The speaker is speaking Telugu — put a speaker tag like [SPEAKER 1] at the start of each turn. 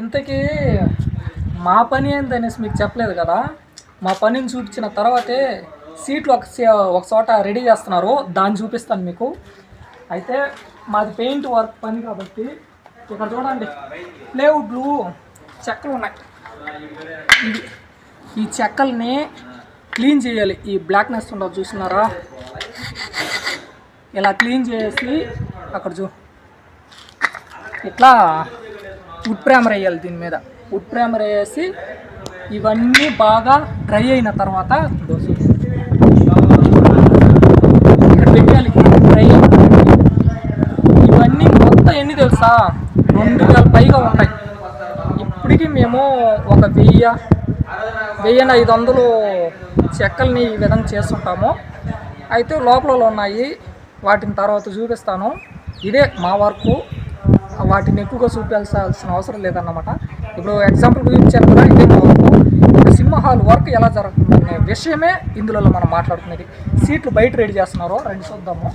[SPEAKER 1] ఇంతకీ మా పని ఏందనేసి మీకు చెప్పలేదు కదా? మా పనిని చూపించిన తర్వాతే సీట్లు ఒక ఒక చోట రెడీ చేస్తున్నారు. దాన్ని చూపిస్తాను మీకు. అయితే మాది పెయింట్ వర్క్ పని కాబట్టి ఇక్కడ చూడండి. ప్లేవుడ్లు చెక్కలు ఉన్నాయి. ఇవి ఈ చెక్కల్ని క్లీన్ చేయాలి. ఈ బ్లాక్నెస్ ఉండదు చూస్తున్నారా ఇలా క్లీన్ చేసి అక్కడ చూ ఇట్లా వుడ్ ప్రేమర్ వేయాలి దీని మీద. వుడ్ ప్రేమర్ వేసి ఇవన్నీ బాగా డ్రై అయిన తర్వాత ఇదో ఇక్కడ పెట్టాలి డ్రై ఇవన్నీ మొత్తం ఎన్ని తెలుసా? రెండు వేల పైగా ఉంటాయి. ఇప్పటికీ మేము ఒక వెయ్యి వెయ్యి ఐదు వందలు చెక్కల్ని ఈ విధంగా చేస్తుంటాము అయితే లోపల ఉన్నాయి. వాటిని తర్వాత చూపిస్తాను. ఇదే మా వర్క్. వాటిని ఎక్కువగా చూపించాల్సిన అవసరం లేదన్నమాట. ఇప్పుడు ఎగ్జాంపుల్ చూపించాను కదా ఇదే వర్క్ సినిమా హాల్ వర్క్ ఎలా జరుగుతుందనే విషయమే ఇందులో మనం మాట్లాడుకునేది. సీట్లు బయట రెడీ చేస్తున్నారు రెండు చూద్దాము.